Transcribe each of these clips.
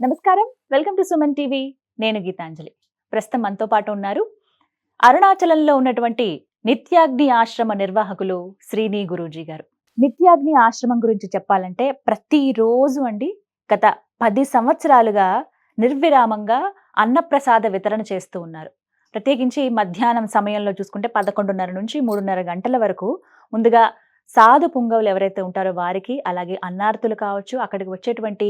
నమస్కారం. Welcome to Suman TV. నేను గీతాంజలి. ప్రస్తుతం మనతో పాటు ఉన్నారు అరుణాచలంలో ఉన్నటువంటి నిత్యాగ్ని ఆశ్రమ నిర్వాహకులు శ్రీని గురూజీ గారు. నిత్యాగ్ని ఆశ్రమం గురించి చెప్పాలంటే ప్రతిరోజు అండి గత పది సంవత్సరాలుగా నిర్విరామంగా అన్నప్రసాద వితరణ చేస్తూ ఉన్నారు. ప్రత్యేకించి మధ్యాహ్నం సమయంలో చూసుకుంటే పదకొండున్నర నుంచి మూడున్నర గంటల వరకు ముందుగా సాధు పుంగవులు ఎవరైతే ఉంటారో వారికి అలాగే అన్నార్థులు కావచ్చు అక్కడికి వచ్చేటువంటి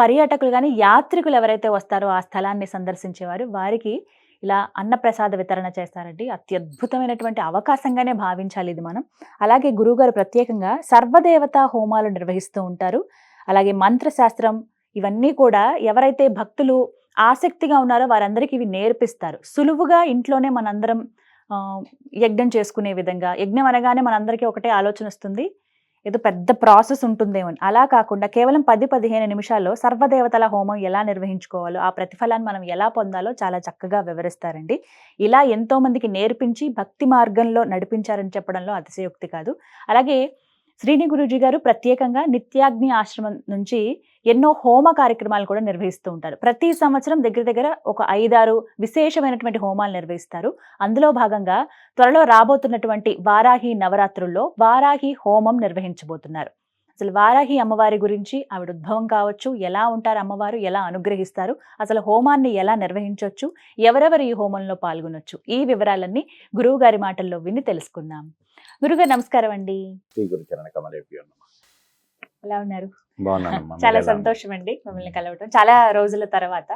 పర్యాటకులు కానీ యాత్రికులు ఎవరైతే వస్తారో ఆ స్థలాన్ని సందర్శించేవారు వారికి ఇలా అన్నప్రసాద వితరణ చేస్తారండి. అత్యద్భుతమైనటువంటి అవకాశంగానే భావించాలి ఇది మనం. అలాగే గురువుగారు ప్రత్యేకంగా సర్వదేవత హోమాలు నిర్వహిస్తూ ఉంటారు. అలాగే మంత్రశాస్త్రం ఇవన్నీ కూడా ఎవరైతే భక్తులు ఆసక్తిగా ఉన్నారో వారందరికీ ఇవి నేర్పిస్తారు. సులువుగా ఇంట్లోనే మనందరం యజ్ఞం చేసుకునే విధంగా. యజ్ఞం అనగానే మనందరికీ ఒకటే ఆలోచన వస్తుంది. ఏదో పెద్ద ప్రాసెస్ ఉంటుందేమో అని. అలా కాకుండా కేవలం పది పదిహేను నిమిషాల్లో సర్వదేవతల హోమం ఎలా నిర్వహించుకోవాలో ఆ ప్రతిఫలాన్ని మనం ఎలా పొందాలో చాలా చక్కగా వివరిస్తారండి ఇలా ఎంతోమందికి నేర్పించి భక్తి మార్గంలో నడిపించారని చెప్పడంలో అతిశయోక్తి కాదు అలాగే శ్రీని గురూజీ గారు ప్రత్యేకంగా నిత్యాగ్ని ఆశ్రమం నుంచి ఎన్నో హోమ కార్యక్రమాలు కూడా నిర్వహిస్తూ ఉంటారు. ప్రతి సంవత్సరం దగ్గర దగ్గర ఒక ఐదారు విశేషమైనటువంటి హోమాలు నిర్వహిస్తారు. అందులో భాగంగా త్వరలో రాబోతున్నటువంటి వారాహి నవరాత్రుల్లో వారాహి హోమం నిర్వహించబోతున్నారు. అసలు వారాహి అమ్మవారి గురించి ఆవిడ ఉద్భవం కావచ్చు ఎలా ఉంటారు అమ్మవారు ఎలా అనుగ్రహిస్తారు అసలు హోమాన్ని ఎలా నిర్వహించవచ్చు ఎవరెవరు ఈ హోమంలో పాల్గొనొచ్చు ఈ వివరాలన్నీ గురువు గారి మాటల్లో విని తెలుసుకుందాం. గురుగారు నమస్కారం అండి. ఎలా ఉన్నారు? చాలా? సంతోషం అండి మిమ్మల్ని కలవటం చాలా రోజుల తర్వాత.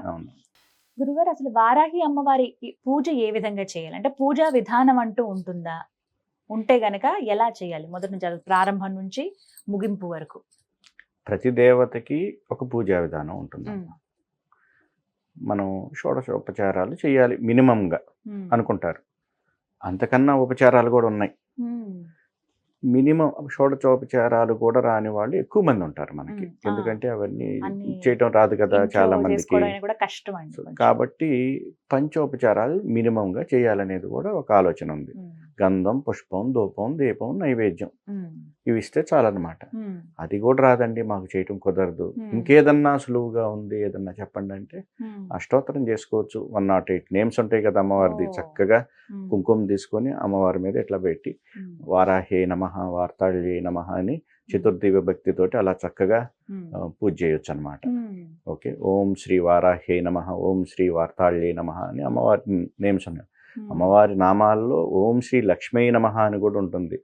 గురుగారు అసలు వారాహి అమ్మవారికి పూజ ఏ విధంగా చేయాలి? అంటే పూజా విధానం అంటూ ఉంటుందా? ఉంటే గనక ఎలా చేయాలి మొదటి నుంచి ప్రారంభం నుంచి ముగింపు వరకు ప్రతి దేవతకి ఒక పూజా విధానం ఉంటుంది. మనం షోడశోపచారాలు చేయాలి మినిమంగా. అనుకుంటారు అంతకన్నా ఉపచారాలు కూడా ఉన్నాయి. మినిమం షోడశోపచారాలు కూడా రాని వాళ్ళు ఎక్కువ మంది ఉంటారు మనకి. ఎందుకంటే అవన్నీ చేయటం రాదు కదా చాలా మందికి. కాబట్టి పంచోపచారాలు మినిమంగా చేయాలనేది కూడా ఒక ఆలోచన ఉంది. గంధం పుష్పం ధూపం దీపం నైవేద్యం. ఇవి ఇస్తే చాలన్నమాట. అది కూడా రాదండి మాకు చేయటం కుదరదు. ఇంకేదన్నా సులువుగా ఉంది ఏదన్నా చెప్పండి అంటే. అష్టోత్తరం చేసుకోవచ్చు వన్ నాట్ ఎయిట్ నేమ్స్ ఉంటాయి కదా అమ్మవారిది. చక్కగా. కుంకుమ తీసుకొని అమ్మవారి మీద ఇట్లా పెట్టి. వారాహే నమ వార్తాళే నమ అని చతుర్థి విభక్తితోటి అలా చక్కగా పూజ చేయొచ్చు అనమాట. ఓకే ఓం శ్రీ వారాహే నమ ఓం శ్రీ వార్తాళే నమ అని అమ్మవారి నేమ్స్ ఉన్నాయి. అమ్మవారి నామాల్లో ఓం శ్రీ లక్ష్మీ నమ అని కూడా ఉంటుంది.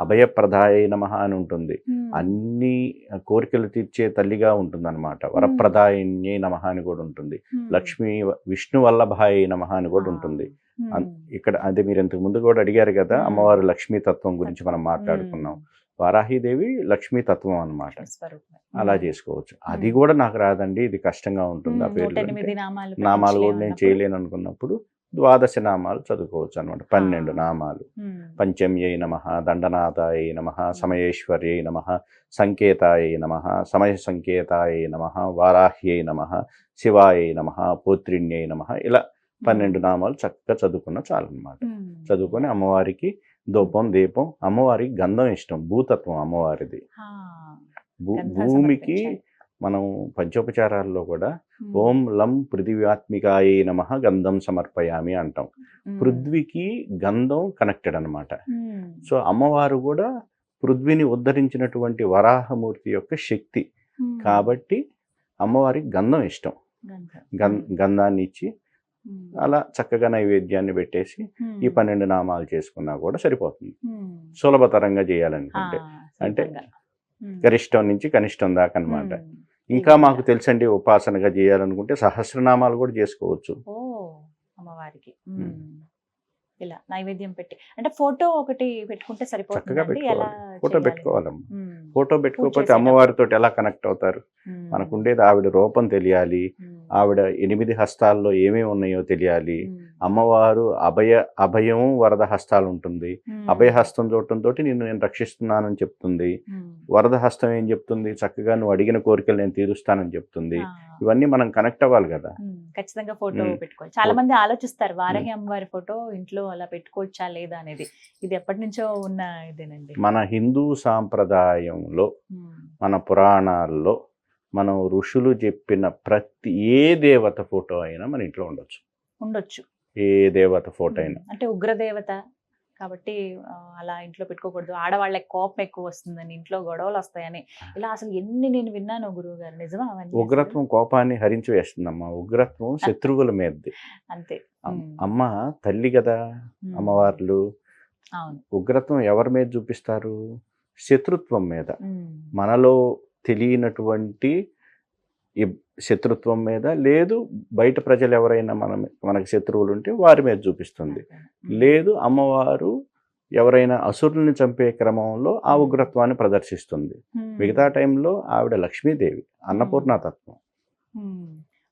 అభయప్రదాయ నమ అని ఉంటుంది. అన్ని కోరికలు తీర్చే తల్లిగా ఉంటుందన్నమాట వరప్రదాయిన్యే నమ అని కూడా ఉంటుంది. లక్ష్మీ విష్ణు వల్లభాయ నమ అని కూడా. ఉంటుంది ఇక్కడ అదే మీరు ఇంతకు ముందు కూడా అడిగారు కదా మ్మ్. అమ్మవారు లక్ష్మీ తత్వం గురించి మనం మాట్లాడుకున్నాం. వారాహిదేవి లక్ష్మీ తత్వం అన్నమాట స్వరూపం. అలా. చేసుకోవచ్చు అది. కూడా నాకు రాదండి ఇది కష్టంగా ఉంటుంది ఆ అంటే. నామాలు కూడా నేను. చేయలేను అనుకున్నప్పుడు ద్వాదశ నామాలు చదువుకోవచ్చు అనమాట పన్నెండు. నామాలు. పంచమ్యై నమ దండనాథాయ నమ సమయేశ్వర్యై నమ సంకేతాయ నమ సమయ సంకేతాయ నమ వారాహ్యై నమ శివాయ నమ పోత్రిణ్యై నమ ఇలా పన్నెండు నామాలు చక్కగా చదువుకున్న చాలన్నమాట. చదువుకొని అమ్మవారికి ధూపం దీపం అమ్మవారికి గంధం ఇష్టం భూతత్వం అమ్మవారిది భూమికి. మనం పంచోపచారాల్లో కూడా. ఓం లం పృథివ్యాత్మికాయ నమ గంధం సమర్పయామి అంటాం. పృథ్వీకి గంధం కనెక్టెడ్ అన్నమాట ఉమ్. సో అమ్మవారు కూడా పృథ్వీని ఉద్ధరించినటువంటి వరాహమూర్తి యొక్క శక్తి. కాబట్టి అమ్మవారికి గంధం ఇష్టం. గం గంధాన్ని ఇచ్చి. అలా చక్కగా నైవేద్యాన్ని పెట్టేసి. ఈ పన్నెండు నామాలు చేసుకున్నా కూడా సరిపోతుంది. సులభతరంగా చేయాలనుకుంటే అంటే. గరిష్టం నుంచి కనిష్టం దాకా అన్నమాట ఉమ్. ఇంకా మాకు తెలుసండి ఉపాసనగా చేయాలనుకుంటే సహస్రనామాలు కూడా చేసుకోవచ్చు అమ్మవారికి. ఇలా నైవేద్యం పెట్టి అంటే ఫోటో ఒకటి పెట్టుకుంటే సరిపోతుంది ఫోటో? పెట్టుకోవాలమ్మా. ఫోటో పెట్టుకోకపోతే. అమ్మవారితో ఎలా కనెక్ట్ అవుతారు ఉమ్. మనకు ఉండేది ఆవిడ రూపం తెలియాలి. ఆవిడ ఎనిమిది హస్తాల్లో ఏమేమి ఉన్నాయో తెలియాలి. అమ్మవారు అభయ అభయం వరద హస్తాలు ఉంటుంది. అభయ హస్తం చూడటంతో నిన్ను నేను రక్షిస్తున్నానని చెప్తుంది. వరద హస్తం ఏం చెప్తుంది? చక్కగా నువ్వు అడిగిన కోరికలు నేను తీరుస్తానని చెప్తుంది. ఇవన్నీ మనం కనెక్ట్ అవ్వాలి కదా. ఖచ్చితంగా ఫోటో. పెట్టుకోవాలి. చాలా మంది ఆలోచిస్తారు వారాహి అమ్మవారి ఫోటో ఇంట్లో అలా పెట్టుకోవచ్చా లేదా అనేది. ఇది ఎప్పటి నుంచో ఉన్న ఇదేనండి. మన హిందూ సాంప్రదాయంలో మన పురాణాల్లో మనం ఋషులు చెప్పిన ప్రతి ఏ దేవత ఫోటో అయినా మన ఇంట్లో ఉండొచ్చు. ఉండొచ్చు. ఏ దేవత ఫోటో అయినా. అంటే ఉగ్రదేవత కాబట్టి అలా ఇంట్లో పెట్టుకోకూడదు. ఆడవాళ్ళకి కోపం ఎక్కువ వస్తుందని ఇంట్లో గొడవలు వస్తాయని. ఇలా అసలు ఎన్ని నేను విన్నాను గురువు గారు నిజమా? ఉగ్రత్వం కోపాన్ని హరించి వేస్తుందమ్మా. ఉగ్రత్వం శత్రువుల మీదది. అంతే. అమ్మ తల్లి కదా. అమ్మవార్లు. అవును. ఉగ్రత్వం ఎవరి మీద చూపిస్తారు? శత్రుత్వం మీద. మనలో తెలియనటువంటి ఈ శత్రుత్వం మీద లేదు బయట ప్రజలు ఎవరైనా మన మనకు శత్రువులు ఉంటే వారి మీద చూపిస్తుంది. లేదు అమ్మవారు ఎవరైనా అసురుల్ని చంపే క్రమంలో ఆ. ఉగ్రత్వాన్ని ప్రదర్శిస్తుంది. మిగతా టైంలో ఆవిడ లక్ష్మీదేవి అన్నపూర్ణతత్వం ఉమ్.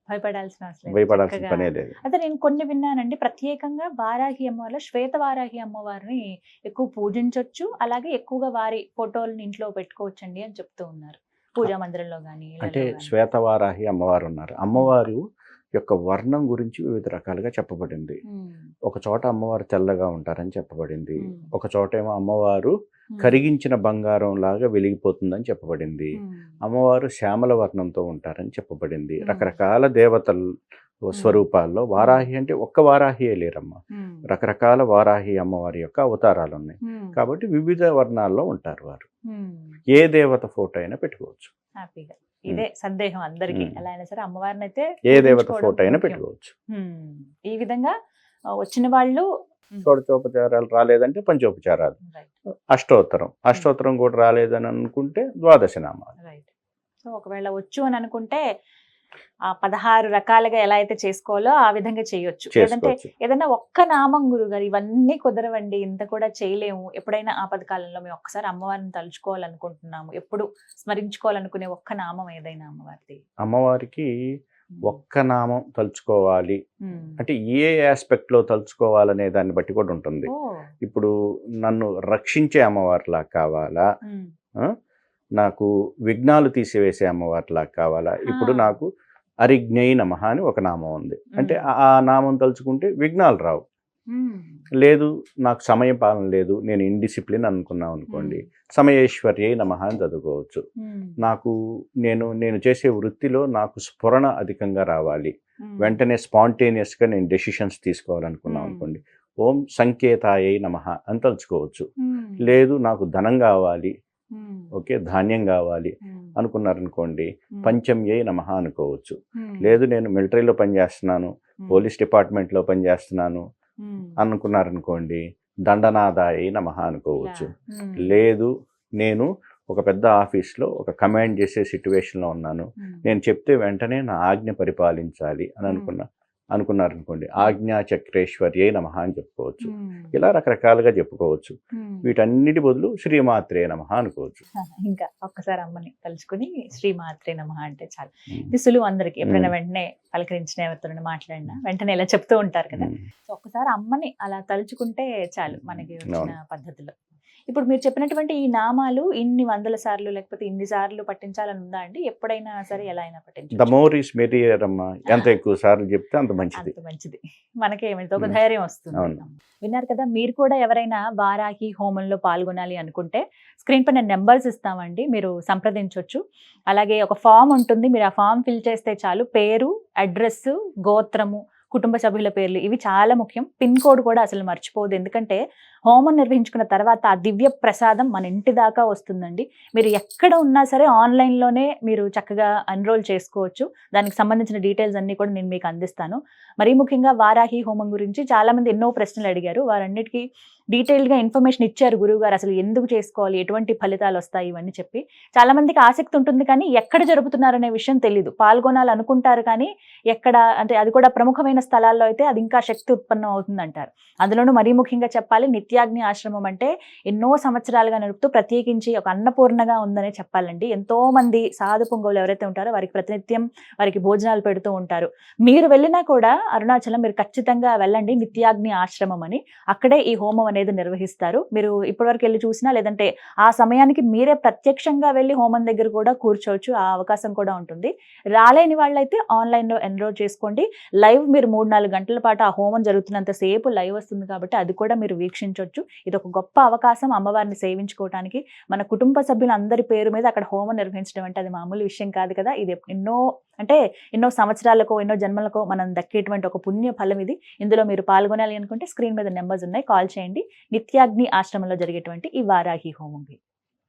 భయపడాల్సిన. భయపడాల్సిన పనే లేదు అదే నేను కొన్ని విన్నానండి ప్రత్యేకంగా వారాహి అమ్మవారి శ్వేత వారాహి అమ్మవారిని ఎక్కువ పూజించవచ్చు అలాగే ఎక్కువగా వారి ఫోటోలను ఇంట్లో పెట్టుకోవచ్చండి అని చెప్తూ ఉన్నారు పూజా మందిరంలో కానీ అంటే శ్వేతవారాహి అమ్మవారు ఉన్నారు అమ్మవారు యొక్క వర్ణం గురించి వివిధ రకాలుగా చెప్పబడింది. ఒక చోట అమ్మవారు తెల్లగా ఉంటారని చెప్పబడింది. ఒక చోట ఏమో అమ్మవారు కరిగించిన బంగారం లాగా వెలిగిపోతుందని చెప్పబడింది. అమ్మవారు శ్యామల వర్ణంతో ఉంటారని చెప్పబడింది. రకరకాల దేవతల స్వరూపాల్లో వారాహి అంటే ఒక్క వారాహియే లేరమ్మ. రకరకాల వారాహి అమ్మవారి యొక్క అవతారాలు ఉన్నాయి కాబట్టి వివిధ వర్ణాల్లో ఉంటారు వారు. ఏ దేవత ఫోటో అయినా పెట్టుకోవచ్చు. హ్యాపీగా. ఇదే సందేహం అందరికి. ఎలా అయినా సరే అమ్మవారిని అయితే ఏ దేవత ఫోటో అయినా. పెట్టుకోవచ్చు. ఈ విధంగా వచ్చిన వాళ్ళు షోడచోపచారాలు రాలేదంటే పంచోపచారాలు. అష్టోత్తరం. అష్టోత్తరం కూడా రాలేదని అనుకుంటే ద్వాదశ నామాలు రైట్. సో ఒకవేళ వచ్చు అని అనుకుంటే పదహారు రకాలుగా ఎలా అయితే చేసుకోవాలో ఆ విధంగా చేయొచ్చు. లేదంటే ఏదైనా ఒక్క నామం గురుగారు ఇవన్నీ కుదరవండి ఇంత కూడా చేయలేము. ఎప్పుడైనా ఆ పథకాలలో మేము ఒక్కసారి అమ్మవారిని తలుచుకోవాలనుకుంటున్నాము. ఎప్పుడు స్మరించుకోవాలనుకునే ఒక్క నామం ఏదైనా అమ్మవారిది. అమ్మవారికి ఒక్క నామం తలుచుకోవాలి. అంటే ఏ ఆస్పెక్ట్లో తలుచుకోవాలనే దాన్ని బట్టి కూడా ఉంటుంది. ఇప్పుడు నన్ను రక్షించే అమ్మవారిలా కావాలా. నాకు విఘ్నాలు తీసివేసే అమ్మవారిలా కావాలా ఇప్పుడు. నాకు అరిజ్ఞయి నమః అని ఒక నామం ఉంది అంటే ఆ- నామం తలుచుకుంటే విఘ్నాలు రావు. లేదు నాకు సమయ పాలన లేదు నేను ఇండిసిప్లిన్ అనుకున్నాం అనుకోండి సమయేశ్వర్యై నమః అని చదువుకోవచ్చు. నాకు నేను నేను చేసే వృత్తిలో నాకు స్ఫురణ అధికంగా రావాలి. వెంటనే స్పాంటేనియస్గా నేను డెసిషన్స్ తీసుకోవాలనుకున్నాం. అనుకోండి ఓం సంకేతాయై నమః అని తలుచుకోవచ్చు. లేదు నాకు ధనం కావాలి. ఓకే ధాన్యం కావాలి. అనుకున్నారనుకోండి. పంచమ్యై నమః అనుకోవచ్చు. లేదు నేను మిలిటరీలో పనిచేస్తున్నాను. పోలీస్ డిపార్ట్మెంట్లో పనిచేస్తున్నాను. అనుకున్నారనుకోండి దండనాదాయై నమః అనుకోవచ్చు. లేదు నేను ఒక పెద్ద ఆఫీస్లో ఒక కమాండ్ చేసే సిచ్యువేషన్లో ఉన్నాను. నేను చెప్తే వెంటనే నా ఆజ్ఞ పరిపాలించాలి అని. అనుకున్నా అనుకున్నారనుకోండి ఆజ్ఞా చక్రేశ్వర్యై నమః అని చెప్పుకోవచ్చు. ఇలా రకరకాలుగా చెప్పుకోవచ్చు. వీటన్నిటి బదులు శ్రీమాత్రే నమః అనుకోవచ్చు ఇంకా ఒక్కసారి అమ్మని తలుచుకుని శ్రీమాత్రే నమ అంటే చాలు. ఇది సులువు అందరికి ఎప్పుడైనా. వెంటనే పలకరించిన ఎవరితో మాట్లాడినా వెంటనే ఇలా చెప్తూ ఉంటారు కదా ఒక్కసారి అమ్మని అలా తలుచుకుంటే చాలు మనకి వచ్చిన. పద్ధతిలో ఇప్పుడు మీరు చెప్పినటువంటి ఈ నామాలు ఇన్ని వందల సార్లు లేకపోతే ఇన్ని సార్లు పట్టించాలని ఉందా అండి? ఎప్పుడైనా సరే ఎలా అయినా ద పట్టించవచ్చు మోర్ ఈస్ మెటీరియర్ అమ్మా. ఎంత ఎక్కువ సార్లు చెప్తే అంత మంచిది. అంత మంచిది. మనకి ఏమైతే ఒక. ధైర్యం వస్తుంది. విన్నారు కదా మీరు కూడా ఎవరైనా వారాహి హోమంలో పాల్గొనాలి అనుకుంటే స్క్రీన్ పైన నెంబర్స్ ఇస్తామండి. మీరు సంప్రదించవచ్చు అలాగే ఒక ఫామ్ ఉంటుంది. మీరు ఆ ఫామ్ ఫిల్ చేస్తే చాలు. పేరు అడ్రస్ గోత్రము కుటుంబ సభ్యుల పేర్లు ఇవి చాలా ముఖ్యం. పిన్ కోడ్ కూడా అసలు మర్చిపోదు ఎందుకంటే హోమం నిర్వహించుకున్న తర్వాత ఆ దివ్య ప్రసాదం మన ఇంటి దాకా వస్తుందండి. మీరు ఎక్కడ ఉన్నా సరే ఆన్లైన్లోనే మీరు చక్కగా ఎన్రోల్ చేసుకోవచ్చు. దానికి సంబంధించిన డీటెయిల్స్ అన్నీ కూడా నేను మీకు అందిస్తాను. మరీ ముఖ్యంగా వారాహి హోమం గురించి చాలామంది ఎన్నో ప్రశ్నలు అడిగారు. వారన్నిటికీ డీటెయిల్డ్గా ఇన్ఫర్మేషన్ ఇచ్చారు గురువు గారు అసలు ఎందుకు చేసుకోవాలి ఎటువంటి ఫలితాలు వస్తాయి ఇవన్నీ చెప్పి. చాలామందికి ఆసక్తి ఉంటుంది కానీ ఎక్కడ జరుపుతున్నారనే విషయం తెలియదు పాల్గొనాలి అనుకుంటారు కానీ ఎక్కడ అంటే అది కూడా ప్రముఖమైన స్థలాల్లో అయితే అది ఇంకా శక్తి ఉత్పన్నం అవుతుంది అంటారు అందులోనూ మరీ ముఖ్యంగా చెప్పాలి నిత్యాగ్ని ఆశ్రమం అంటే ఎన్నో సంవత్సరాలుగా నడుపుతూ ప్రత్యేకించి ఒక అన్నపూర్ణగా ఉందనే చెప్పాలండి. ఎంతో మంది సాధు పొంగవులు ఎవరైతే ఉంటారో వారికి ప్రతినిత్యం వారికి భోజనాలు పెడుతూ ఉంటారు. మీరు వెళ్ళినా కూడా అరుణాచలం మీరు ఖచ్చితంగా వెళ్ళండి నిత్యాగ్ని ఆశ్రమం అని. అక్కడే ఈ హోమం అనేది నిర్వహిస్తారు. మీరు ఇప్పటివరకు వెళ్ళి చూసినా లేదంటే ఆ సమయానికి మీరే ప్రత్యక్షంగా వెళ్ళి హోమం దగ్గర కూడా కూర్చోవచ్చు. ఆ అవకాశం కూడా ఉంటుంది. రాలేని వాళ్ళైతే ఆన్లైన్లో ఎన్రోల్ చేసుకోండి. లైవ్ మీరు మూడు నాలుగు గంటల పాటు ఆ హోమం జరుగుతున్నంత సేపు లైవ్ వస్తుంది కాబట్టి అది కూడా మీరు వీక్షించు దర్శించవచ్చు ఇది ఒక గొప్ప అవకాశం అమ్మవారిని సేవించుకోవడానికి మన కుటుంబ సభ్యులందరి పేరు మీద అక్కడ హోమం నిర్వహించడం అంటే అది మామూలు విషయం కాదు కదా. ఇది ఎన్నో అంటే ఎన్నో సంవత్సరాలకో ఎన్నో జన్మలకో మనం దక్కేటువంటి ఒక పుణ్య ఫలం ఇది. ఇందులో మీరు పాల్గొనాలి అనుకుంటే స్క్రీన్ మీద నెంబర్స్ ఉన్నాయి. కాల్ చేయండి. నిత్యాగ్ని ఆశ్రమంలో జరిగేటువంటి ఈ వారాహి హోమం